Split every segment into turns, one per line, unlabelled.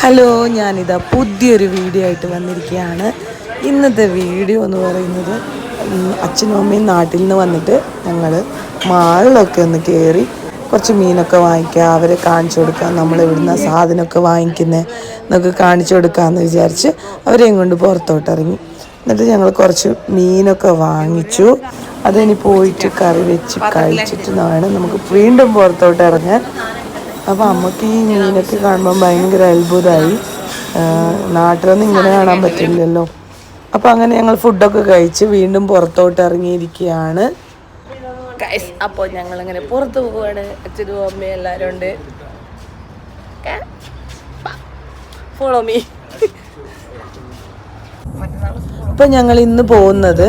Hello ഞാനിതാ പുതിയൊരു video ആയിട്ട് വന്നിരിക്കുകയാണ്. ഇന്നത്തെ വീഡിയോ എന്ന് പറയുന്നത് അച്ഛനും അമ്മയും നാട്ടിൽ നിന്ന് വന്നിട്ട് ഞങ്ങൾ മാളിലൊക്കെ ഒന്ന് കയറി കുറച്ച് മീനൊക്കെ വാങ്ങിക്കുക അവരെ കാണിച്ചു കൊടുക്കുക നമ്മൾ ഇവിടുന്ന് സാധനമൊക്കെ വാങ്ങിക്കുന്നത് എന്നൊക്കെ കാണിച്ചു കൊടുക്കാമെന്ന് വിചാരിച്ച് അവരെയും കൊണ്ട് പുറത്തോട്ട് ഇറങ്ങി എന്നിട്ട് ഞങ്ങൾ കുറച്ച് മീനൊക്കെ വാങ്ങിച്ചു. അതിനി പോയിട്ട് കറി വെച്ച് കഴിച്ചിട്ട് നമുക്ക് വീണ്ടും പുറത്തോട്ട് ഇറങ്ങാൻ അപ്പോൾ അമ്മയ്ക്ക് ഈ മീനൊക്കെ കാണുമ്പോൾ ഭയങ്കര അത്ഭുതമായി നാട്ടിലൊന്നും ഇങ്ങനെ കാണാൻ പറ്റില്ലല്ലോ. അപ്പോൾ അങ്ങനെ ഞങ്ങൾ ഫുഡൊക്കെ കഴിച്ച് വീണ്ടും പുറത്തോട്ട് ഇറങ്ങിയിരിക്കുകയാണ്. അപ്പോൾ ഞങ്ങൾ അങ്ങനെ പുറത്ത് പോവാണ്. അച്ഛനും അമ്മയും എല്ലാവരും ഉണ്ട്. ഫോളോ മീ അപ്പോൾ ഞങ്ങൾ ഇന്ന് പോകുന്നത്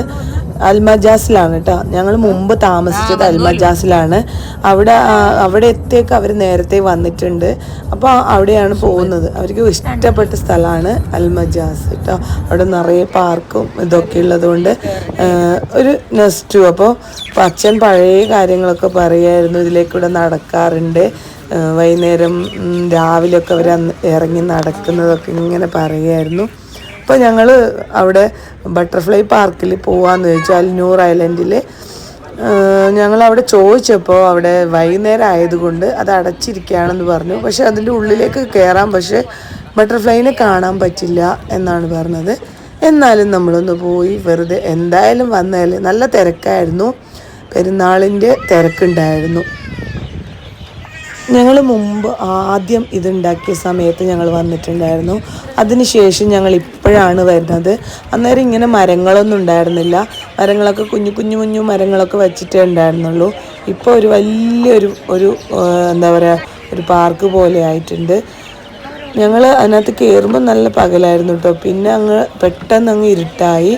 അൽമജാസിലാണ് കേട്ടോ. ഞങ്ങൾ മുമ്പ് താമസിച്ചത് അൽമജാസിലാണ്. അവിടെ അവിടെ എത്തിയൊക്കെ അവർ നേരത്തെ വന്നിട്ടുണ്ട്. അപ്പോൾ അവിടെയാണ് പോകുന്നത്. അവർക്ക് ഇഷ്ടപ്പെട്ട സ്ഥലമാണ് അൽമജാസ് കേട്ടോ. അവിടെ നിറയെ പാർക്കും ഇതൊക്കെ ഉള്ളതുകൊണ്ട് ഒരു നെസ്റ്റു. അപ്പോൾ അച്ഛൻ പഴയ കാര്യങ്ങളൊക്കെ പറയായിരുന്നു. ഇതിലേക്കൂടെ നടക്കാറുണ്ട്. വൈകുന്നേരം രാവിലെയൊക്കെ അവർ ഇറങ്ങി നടക്കുന്നതൊക്കെ ഇങ്ങനെ പറയായിരുന്നു. അപ്പോൾ ഞങ്ങൾ അവിടെ ബട്ടർഫ്ലൈ പാർക്കിൽ പോവാന്ന് ചോദിച്ചാൽ ന്യൂർ ഐലൻഡിൽ ഞങ്ങൾ അവിടെ ചോദിച്ചപ്പോൾ അവിടെ വൈകുന്നേരം ആയതുകൊണ്ട് അത് അടച്ചിരിക്കുകയാണെന്ന് പറഞ്ഞു. പക്ഷെ അതിന്റെ ഉള്ളിലേക്ക് കയറാം പക്ഷെ ബട്ടർഫ്ലൈനെ കാണാൻ പറ്റില്ല എന്നാണ് പറഞ്ഞത്. എന്നാലും നമ്മളൊന്ന് പോയി വെറുതെ എന്തായാലും വന്നാൽ നല്ല തിരക്കായിരുന്നു. പെരുന്നാളിന്റെ തിരക്കുണ്ടായിരുന്നു. ഞങ്ങൾ മുമ്പ് ആദ്യം ഇതുണ്ടാക്കിയ സമയത്ത് ഞങ്ങൾ വന്നിട്ടുണ്ടായിരുന്നു. അതിനുശേഷം ഞങ്ങൾ ഇപ്പോഴാണ് വരുന്നത്. അന്നേരം ഇങ്ങനെ മരങ്ങളൊന്നും ഉണ്ടായിരുന്നില്ല. മരങ്ങളൊക്കെ കുഞ്ഞു കുഞ്ഞു കുഞ്ഞു മരങ്ങളൊക്കെ വെച്ചിട്ടേ ഉണ്ടായിരുന്നുള്ളൂ. ഇപ്പോൾ ഒരു വലിയൊരു ഒരു എന്താ പറയുക ഒരു പാർക്ക് പോലെ ആയിട്ടുണ്ട്. ഞങ്ങൾ അതിനകത്ത് കയറുമ്പോൾ നല്ല പകലായിരുന്നു കേട്ടോ. പിന്നെ അങ്ങ് പെട്ടെന്ന് അങ്ങ് ഇരുട്ടായി.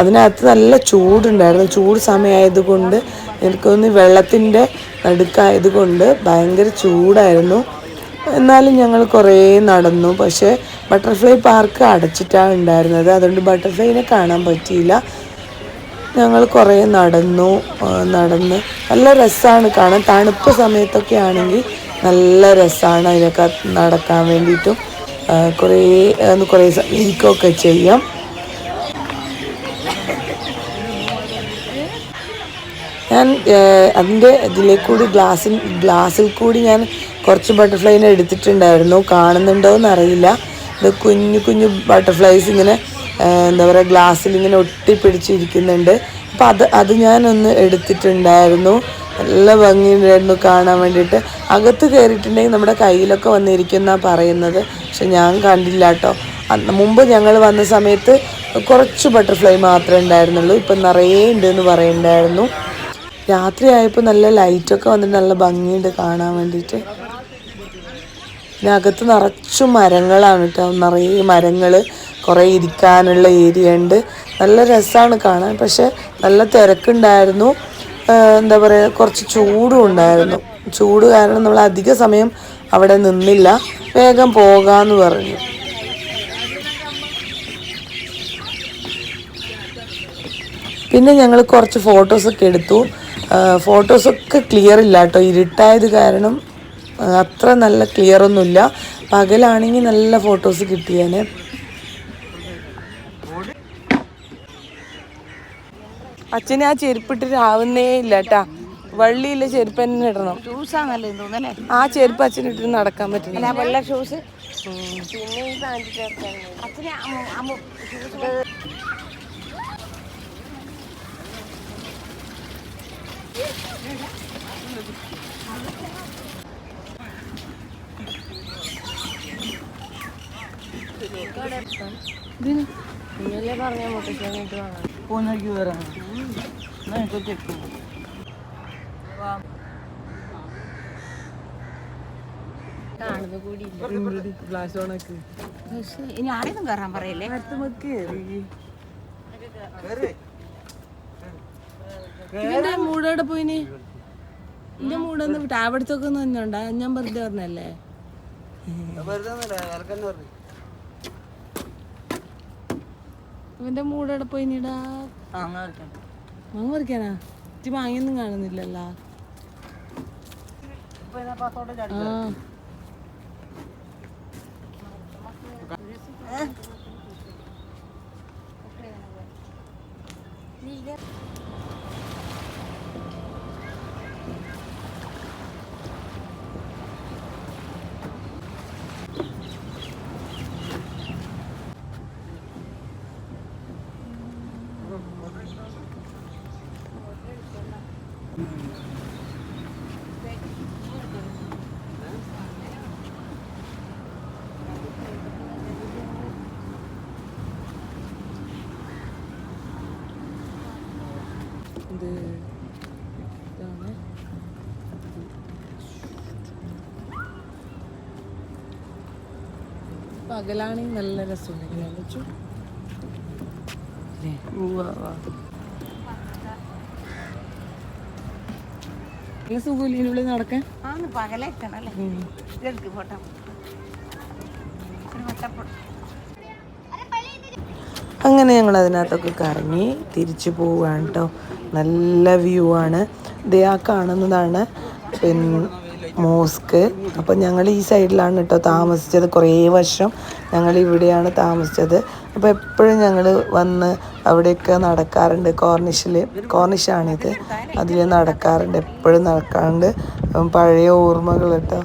അതിനകത്ത് നല്ല ചൂടുണ്ടായിരുന്നു. ചൂട് സമയമായതുകൊണ്ട് എനിക്കൊന്ന് വെള്ളത്തിന്റെ നടുക്കായതുകൊണ്ട് ഭയങ്കര ചൂടായിരുന്നു. എന്നാലും ഞങ്ങൾ കുറേ നടന്നു. പക്ഷേ ബട്ടർഫ്ലൈ പാർക്ക് അടച്ചിട്ടാണ് ഉണ്ടായിരുന്നത്. അതുകൊണ്ട് ബട്ടർഫ്ലൈനെ കാണാൻ പറ്റിയില്ല. ഞങ്ങൾ കുറേ നടന്നു നടന്ന്. നല്ല രസമാണ് കാണാൻ. തണുപ്പ് സമയത്തൊക്കെ ആണെങ്കിൽ നല്ല രസമാണ് അതിനൊക്കെ നടക്കാൻ വേണ്ടിയിട്ടും. കുറേ കുറേ ഇരിക്കുകയൊക്കെ ചെയ്യാം. ഞാൻ അതിന്റെ ഇതിലേക്കൂടി ഗ്ലാസ്സിൽ ഗ്ലാസ്സിൽ കൂടി ഞാൻ കുറച്ച് ബട്ടർഫ്ലൈനെ എടുത്തിട്ടുണ്ടായിരുന്നു. കാണുന്നുണ്ടോ എന്നറിയില്ല ഇത് കുഞ്ഞു കുഞ്ഞു ബട്ടർഫ്ലൈസ് ഇങ്ങനെ എന്താ പറയുക ഗ്ലാസ്സിൽ ഇങ്ങനെ ഒട്ടിപ്പിടിച്ചിരിക്കുന്നുണ്ട്. അപ്പം അത് അത് ഞാനൊന്ന് എടുത്തിട്ടുണ്ടായിരുന്നു. നല്ല ഭംഗിയുണ്ടായിരുന്നു കാണാൻ വേണ്ടിയിട്ട്. അകത്ത് കയറിയിട്ടുണ്ടെങ്കിൽ നമ്മുടെ കയ്യിലൊക്കെ വന്നിരിക്കുന്ന പറയുന്നത്. പക്ഷെ ഞാൻ കണ്ടില്ല കേട്ടോ മുമ്പ് ഞങ്ങൾ വന്ന സമയത്ത് കുറച്ച് ബട്ടർഫ്ലൈ മാത്രമേ ഉണ്ടായിരുന്നുള്ളൂ. ഇപ്പം നിറയെ ഉണ്ട് എന്ന് പറയുന്നുണ്ടായിരുന്നു രാത്രിയായപ്പോൾ നല്ല ലൈറ്റൊക്കെ വന്നിട്ട് നല്ല ഭംഗിയുണ്ട് കാണാൻ വേണ്ടിയിട്ട്. ഇതിനകത്ത് നിറച്ചും മരങ്ങളാണ് കേട്ടോ. നിറയെ മരങ്ങൾ കുറേ ഇരിക്കാനുള്ള ഏരിയ ഉണ്ട്. നല്ല രസമാണ് കാണാൻ. പക്ഷെ നല്ല തിരക്കുണ്ടായിരുന്നു. എന്താ പറയുക കുറച്ച് ചൂടും ഉണ്ടായിരുന്നു. ചൂട് കാരണം നമ്മൾ അധിക സമയം അവിടെ നിന്നില്ല. വേഗം പോകാമെന്ന് പറഞ്ഞു. പിന്നെ ഞങ്ങൾ കുറച്ച് ഫോട്ടോസൊക്കെ എടുത്തു. ഫോട്ടോസൊക്കെ ക്ലിയർ ഇല്ല കേട്ടോ ഇരുട്ടായത് കാരണം അത്ര നല്ല ക്ലിയർ ഒന്നുമില്ല. പകലാണെങ്കിൽ നല്ല ഫോട്ടോസ് കിട്ടിയേനെ. അച്ഛനെ ആ ചെരുപ്പിട്ട് ആവുന്നേ ഇല്ല കേട്ടാ വള്ളിയില്ല ചെരുപ്പ് തന്നെ ഇടണം. ആ ചെരുപ്പ് ഇട്ട് നടക്കാൻ പറ്റില്ല
വെള്ള ഷൂസ്
പിന്നെ നിങ്ങളെ പറഞ്ഞ
എന്നാ എനിക്ക് ചെക്ക് ഇനി കയറാൻ പറയല്ലേ?
മൂടോടെ പോയിന്? എന്റെ മൂടൊന്ന് ടാബെടുത്തൊക്കെ ഒന്ന് തന്നെയുണ്ടാ ഞാൻ വെറുതെ പറഞ്ഞല്ലേ? ഇവന്റെ മൂടവിടെ പോയി നീടാ മാങ്ങ പറിക്കാനാ ഇച്ചി മാങ്ങയൊന്നും കാണുന്നില്ലല്ലോ. ആ. ഇത് ഇതാണ്. പകലാണെങ്കിൽ നല്ല രസമുണ്ടെങ്കിൽ ആലോചിച്ചു സുഖമില്ല? ഇവിടെ നടക്കാൻ?
പകലേക്കണല്ലേ ഫോട്ടോ.
അങ്ങനെ ഞങ്ങൾ അതിനകത്തൊക്കെ കറങ്ങി തിരിച്ചു പോവുകയാണ് കേട്ടോ നല്ല വ്യൂ ആണ്. ദേ ആ കാണുന്നതാണ് പിന്നെ മോസ്ക്. അപ്പം ഞങ്ങൾ ഈ സൈഡിലാണ് കേട്ടോ താമസിച്ചത് കുറേ വർഷം. ഞങ്ങൾ ഇവിടെയാണ് താമസിച്ചത്. അപ്പോൾ എപ്പോഴും ഞങ്ങൾ വന്ന് അവിടെയൊക്കെ നടക്കാറുണ്ട്. കോർണിഷിൽ കോർണിഷാണിത് അതിൽ നടക്കാറുണ്ട് എപ്പോഴും നടക്കാറുണ്ട്. പഴയ ഓർമ്മകൾ കേട്ടോ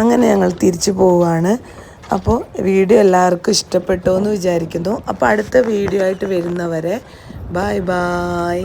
അങ്ങനെ ഞങ്ങൾ തിരിച്ചു പോവുകയാണ്. അപ്പോൾ വീഡിയോ എല്ലാവർക്കും ഇഷ്ടപ്പെട്ടു എന്ന് വിചാരിക്കുന്നു. അപ്പോൾ അടുത്ത വീഡിയോ ആയിട്ട് വരുന്നവരെ ബായ് ബായ്